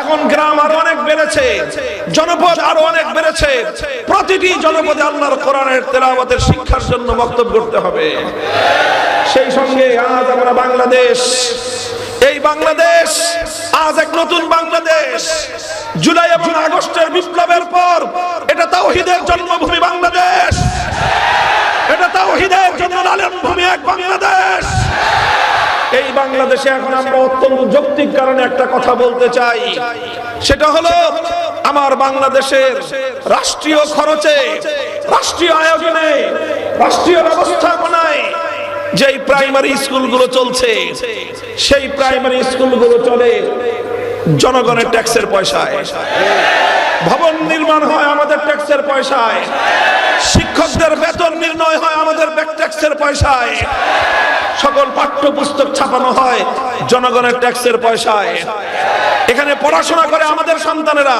এখন গ্রাম অনেক বেড়েছে আরও অনেক বেড়েছে, প্রতিটি জনপদে আল্লাহর কোরআনের তেলাওয়াতের শিক্ষার জন্য বক্তব্য করতে হবে। সেই সঙ্গে আজ আমরা বাংলাদেশ, এই বাংলাদেশ আজ এক নতুন বাংলাদেশ। জুলাই এবং আগস্টের বিপ্লবের পর এটা তাওহিদের জন্মভূমি বাংলাদেশ। এটা তাওহিদের জন্য লালন ভূমি এক বাংলাদেশ। এই বাংলাদেশে এখন আমরা অত্যন্ত যৌক্তিক কারণে একটা কথা বলতে চাই। সেটা হলো আমার বাংলাদেশের রাষ্ট্রীয় খরচে রাষ্ট্রীয় আয়োজনে রাষ্ট্রীয় ব্যবস্থাপনায় যেই প্রাইমারি স্কুলগুলো চলছে, সেই প্রাইমারি স্কুলগুলো চলে জনগণের ট্যাক্সের পয়সায়। ভবন নির্মাণ হয় আমাদের ট্যাক্সের পয়সায়। শিক্ষকদের বেতন নির্ণয় হয় আমাদের ট্যাক্সের পয়সায়। সকল পাঠ্যপুস্তক ছাপানো হয় জনগণের ট্যাক্সের পয়সায়। এখানে পড়াশোনা করে আমাদের সন্তানেরা।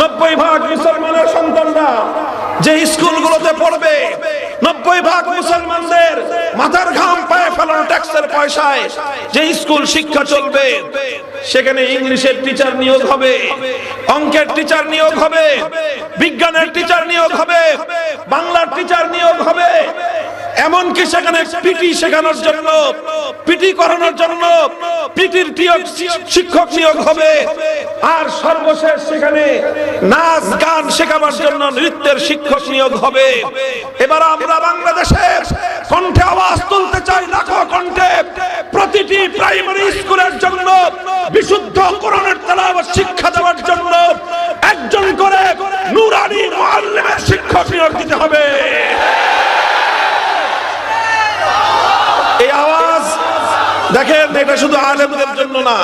নব্বই ভাগ মুসলমানের সন্তানরা যে স্কুলগুলোতে পড়বে, নব্বই ভাগ মুসলমানদের মাথার ঘাম পায়ে ফেলানো ট্যাক্সের পয়সায় যে স্কুল শিক্ষা চলবে, সেখানে ইংলিশের টিচার নিয়োগ হবে, অঙ্কের টিচার নিয়োগ হবে, বিজ্ঞানের টিচার নিয়োগ হবে, বাংলার টিচার নিয়োগ হবে। এমনকি সেখানে পিটি শেখানোর জন্য, পিটি করানোর জন্য পিটির শিক্ষক নিয়োগ হবে। আর সর্বশেষ সেখানে নাচ, গান শেখাবার জন্য নৃত্যের শিক্ষক নিয়োগ হবে। এবার আমরা বাংলাদেশের কণ্ঠে আওয়াজ তুলতে চাই লাখো কণ্ঠে। প্রতিটি প্রাইমারি স্কুলের জন্য বিশুদ্ধ কোরআনের তেলাওয়াত শিক্ষা দেওয়ার জন্য একজন করে নুরানি মুআল্লিমের শিক্ষক নিয়োগ দিতে হবে এই আওয়াজ দেখেন, এটা শুধু আলেমদের জন্য না,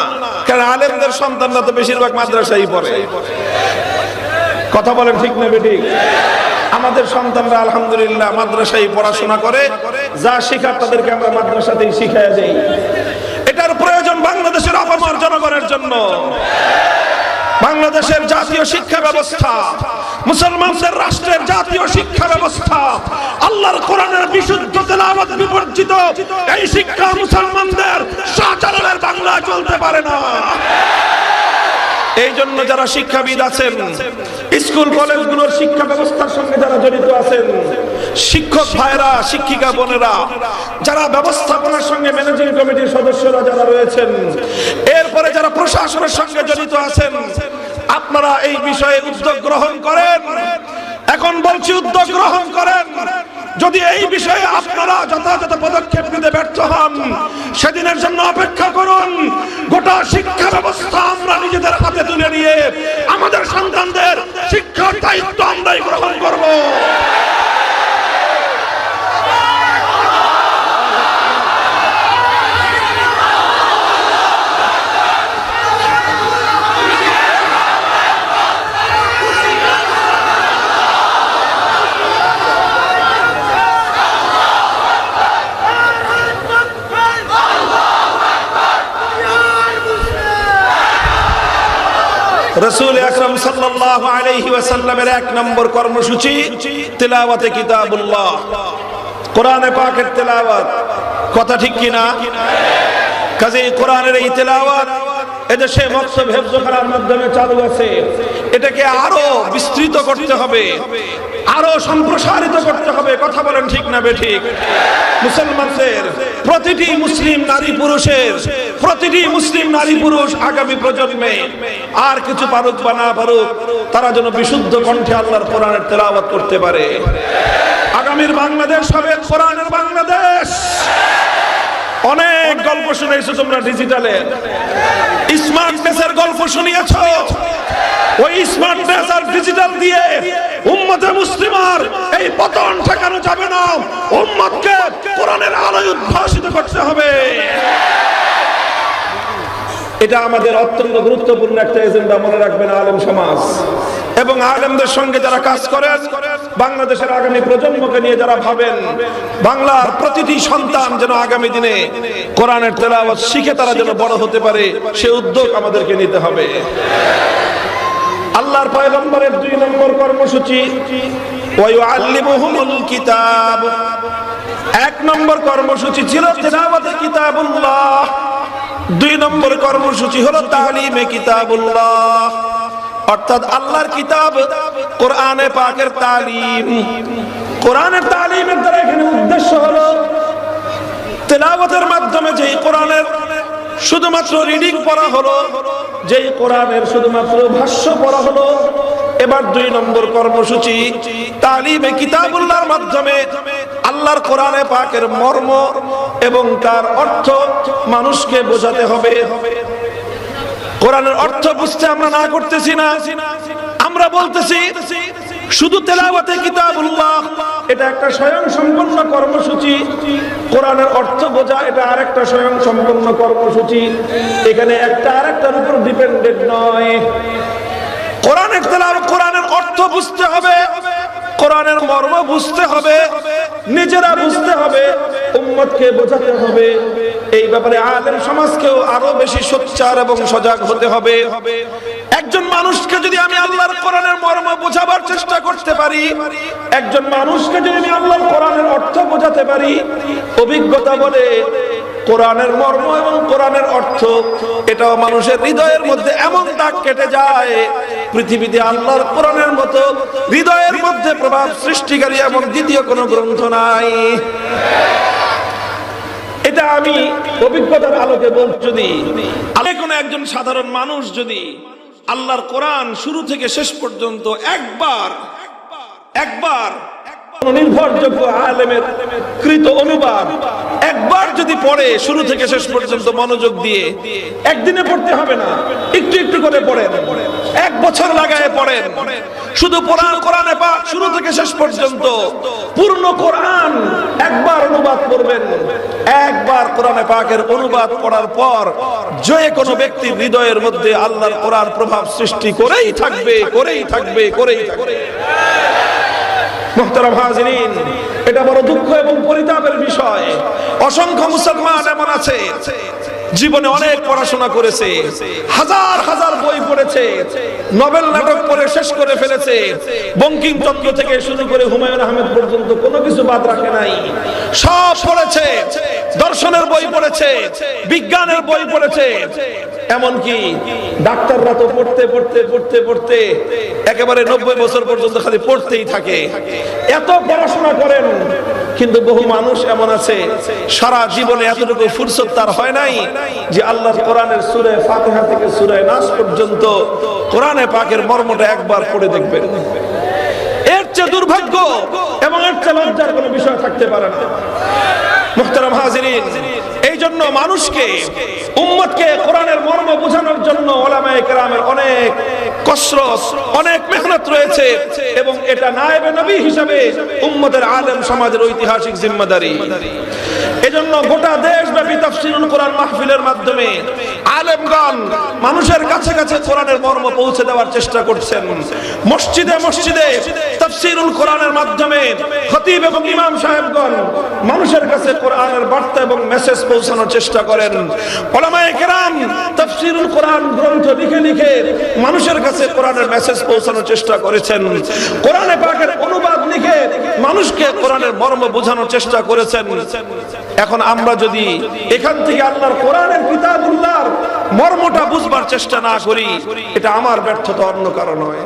কারণ আলেমদের সন্তানরা তো বেশিরভাগ মাদ্রাসায় পড়ে। কথা বলেন ঠিক না বেঠিক? আমাদের সন্তানরা আলহামদুলিল্লাহ মাদ্রাসায় পড়াশোনা করে, যা শেখার তাদেরকে আমরা মাদ্রাসাতেই শিখাই দেই। এটার প্রয়োজন বাংলাদেশের অপমার জনগণের জন্য। বাংলাদেশের জাতীয় শিক্ষা ব্যবস্থা, মুসলমানদের রাষ্ট্রের জাতীয় শিক্ষা ব্যবস্থা, আল্লাহর কোরআনের বিশুদ্ধ তেলাওয়াত বিবর্জিত এই শিক্ষা মুসলমানদের শাহজালালের বাংলা চলতে পারে না এই জন্য যারা শিক্ষাবিদ আছেন, স্কুল, কলেজগুলোর শিক্ষা ব্যবস্থার সঙ্গে যারা জড়িত আছেন, শিক্ষক ভাইরা, শিক্ষিকা বোনেরা, যারা ব্যবস্থাপনার সঙ্গে ম্যানেজিং কমিটির সদস্যরা যারা রয়েছেন, এরপরে যারা প্রশাসনের সঙ্গে জড়িত আছেন, আপনারা এই বিষয়ে উদ্যোগ গ্রহণ করেন। এখন বলছি উদ্যোগ গ্রহণ করেন। যদি এই বিষয়ে আপনারা যথাযথ পদক্ষেপ নিতে ব্যর্থ হন, সেদিনের জন্য অপেক্ষা করুন। গোটা শিক্ষা ব্যবস্থা আমরা নিজেদের হাতে তুলে নিয়ে আমাদের সন্তানদের শিক্ষার দায়িত্ব আমরাই গ্রহণ করব। রসুল আকরম সাল্লাল্লাহু আলাইহি ওয়াসাল্লামের এক নম্বর কর্মসূচি তেলাওয়াতে কিতাবুল্লাহ। কোরআনে পাকের তেলাওয়াত। কথা ঠিক কি না কাজে কোরআনের এই তেলাওয়াত এদেশে মকসব হেফজখানার মাধ্যমে চালু আছে। এটাকে আরও বিস্তৃত করতে হবে। আরও সম্প্রসারিত করতে হবে। কথা বলেন ঠিক না বেঠিক? মুসলমানদের প্রতিটি মুসলিম নারী পুরুষের, প্রতিটি মুসলিম নারী পুরুষ আগামী প্রজন্মে আর কিছু পারুক বা না পারুক, তারা যেন বিশুদ্ধ কণ্ঠে আল্লাহর কোরআনের তেলাওয়াত করতে পারে। আগামীর বাংলাদেশ হবে কোরআনের বাংলাদেশ। অনেক গল্প শুনেছো তোমরা ডিজিটালে? স্মার্টনেসের গল্প শুনিয়েছো? ওই স্মার্টনেস আর ডিজিটাল দিয়ে উম্মতে মুসলিমার এই পতন ঠেকানো যাবে না উম্মতকে কোরআনের আলোয় উদ্ভাসিত করতে হবে এটা আমাদের অত্যন্ত গুরুত্বপূর্ণ একটা এজেন্ডা, মনে রাখবেন, আলেম সমাজ। এবং আলেমদের সঙ্গে যারা কাজ করেন, বাংলাদেশের আগামী প্রজন্মকে নিয়ে যারা ভাবেন, বাংলার প্রতিটি সন্তান যেন আগামী দিনে কোরআনের তেলাওয়াত শিখে তারা যেন বড় হতে পারে, সে উদ্যোগ আমাদেরকে নিতে হবে। আল্লাহর পয়গম্বরের দুই নম্বর কর্মসূচি ওয়ায়ুআল্লিমুহুমুল কিতাব। এক নম্বর কর্মসূচি ছিল তেলাওয়াতে কিতাবুল্লাহ। দুই নম্বর কর্মসূচি হলো তালিমে কিতাবুল্লাহ। অর্থাৎ আল্লাহর কিতাব কোরআনে পাকের তালিম। কোরআনের তালিমের দ্বারা এখানে উদ্দেশ্য হলো তেলাওয়াতের মাধ্যমে যেই কোরআনের শুধুমাত্র রিডিং পড়া হলো, যেই কোরআনের শুধুমাত্র ভাষ্য পড়া হলো, এবার দুই নম্বর কর্মসূচি তালিমে কিতাবুল্লাহর মাধ্যমে আল্লাহর কোরআনে পাকের মর্ম এবং তার অর্থ মানুষকে বোঝাতে হবে। কোরআনের অর্থ বুঝতে আমরা না করতেছি না। আমরা বলতেছি, শুধু তেলাওয়াতে কিতাবুল্লাহ, এটা একটা স্বয়ং সম্পন্ন কর্মসূচি। কোরআনের অর্থ বোঝা, এটা আরেকটা স্বয়ং সম্পন্ন কর্মসূচি। এখানে একটা আরেকটার উপর ডিপেন্ডেন্ট নয়। কোরআনের তেলাওয়াত, কোরআনের অর্থ বুঝতে হবে। কোরআনের মর্ম বুঝতে হবে, নিজেরা বুঝতে হবে, উম্মতকে বোঝাতে হবে। এই ব্যাপারে আলেম সমাজকেও আরও বেশি সোচ্চার এবং সজাগ হতে হবে। একজন মানুষকে যদি আমি আল্লাহর কোরআনের মর্ম বোঝাবার চেষ্টা করতে পারি, একজন মানুষকে যদি আমি আল্লাহর কোরআনের অর্থ বোঝাতে পারি, অভিজ্ঞতা বলে কোরআনের মর্ম এবং কোরআনের অর্থ, এটাও মানুষের হৃদয়ের মধ্যে এমন দাগ কেটে যায় পৃথিবীতে আল্লাহর কোরআনের মতো হৃদয়ের মধ্যে প্রভাব সৃষ্টিকারী এমন দ্বিতীয় কোনো গ্রন্থ নাই। এটা আমি অভিজ্ঞতার আলোকে বলছি যদি কোনো একজন সাধারণ মানুষ যদি আল্লাহর কোরআন শুরু থেকে শেষ পর্যন্ত একবার একবার নির্ভরযোগ্য আলেমের কৃত অনুবাদ। একবার যদি পড়ে, শুরু থেকে শেষ পর্যন্ত মনোযোগ দিয়ে, একদিনে পড়তে হবে না। একটু একটু করে পড়েন। এক বছর লাগায় পড়েন। শুধু কোরআন কোরআনে পাক, শুরু থেকে শেষ পর্যন্ত পূর্ণ কোরআন একবার অনুবাদ করবেন। একবার কোরআনে পাকের অনুবাদ পড়ার পর যে কোনো ব্যক্তির হৃদয়ের মধ্যে আল্লাহর কোরআন প্রভাব সৃষ্টি করেই থাকবে করেই থাকবে করেই থাকবে। মোহতারাম এটা বড় দুঃখ এবং পরিতাপের বিষয়। অসংখ্য মুসলমান এমন আছে, জীবনে অনেক পড়াশোনা করেছে, হাজার হাজার বই পড়েছে, নোবেল নাটক পড়ে শেষ করে ফেলেছে বঙ্কিমচন্দ্র থেকে শুরু করে হুমায়ুন আহমেদ পর্যন্ত কোনো কিছু বাদ রাখে নাই। সব পড়েছে, দর্শনের বই পড়েছে, বিজ্ঞানের বই পড়েছে এমনকি ডাক্তাররা তো পড়তে পড়তে পড়তে পড়তে একেবারে নব্বই বছর পর্যন্ত খালি পড়তেই থাকে। এত পড়াশোনা করেন, কিন্তু বহু মানুষ এমন আছে, সারা জীবনে এতটুকু ফুরসত তার হয় নাই যে আল্লাহর কোরআনের সুরে ফাতিহা থেকে সুরে নাস পর্যন্ত কোরআনে পাকের মর্মটা একবার পড়ে দেখবেন। এর চেয়ে দুর্ভাগ্য এবং এর চেয়ে লজ্জার কোনো বিষয় থাকতে পারে না। মুহতারাম হাজিরিন এই জন্য মানুষকে উম্মতকে কোরআনের মর্ম বোঝানোর জন্য ওলামায় কেরামের অনেক অনেক মেহনত রয়েছে এবং এটা নায়েবে নবী হিসাবে উম্মতের আলেম সমাজের ঐতিহাসিক জিম্মাদারি। এজন্য গোটা দেশব্যাপী কোরআন মাহফিলের মাধ্যমে আলেমগণ মানুষের কাছে কাছে কোরআনের মর্ম পৌঁছে দেওয়ার চেষ্টা করছেন। মসজিদে মসজিদে তাফসিরুল কোরআনের মাধ্যমে খতিব এবং ইমাম সাহেবগণ মানুষের কাছে কোরআনের বার্তা এবং মেসেজ পৌঁছানোর চেষ্টা করেন। ওলামায়ে কেরাম তাফসিরুল কোরআন গ্রন্থ লিখে লিখে মানুষের কাছে কোরআনের মেসেজ পৌঁছানোর চেষ্টা করেছেন। কোরআনে পাকের অনুবাদ লিখে মানুষকে কোরআনের মর্ম বোঝানোর চেষ্টা করেছেন। এখন আমরা যদি এখান থেকে আল্লাহর কোরআনের কিতাবুল্লাহর মর্মটা বুঝবার চেষ্টা না করি, এটা আমার ব্যর্থতা অন্য কারণ নয়।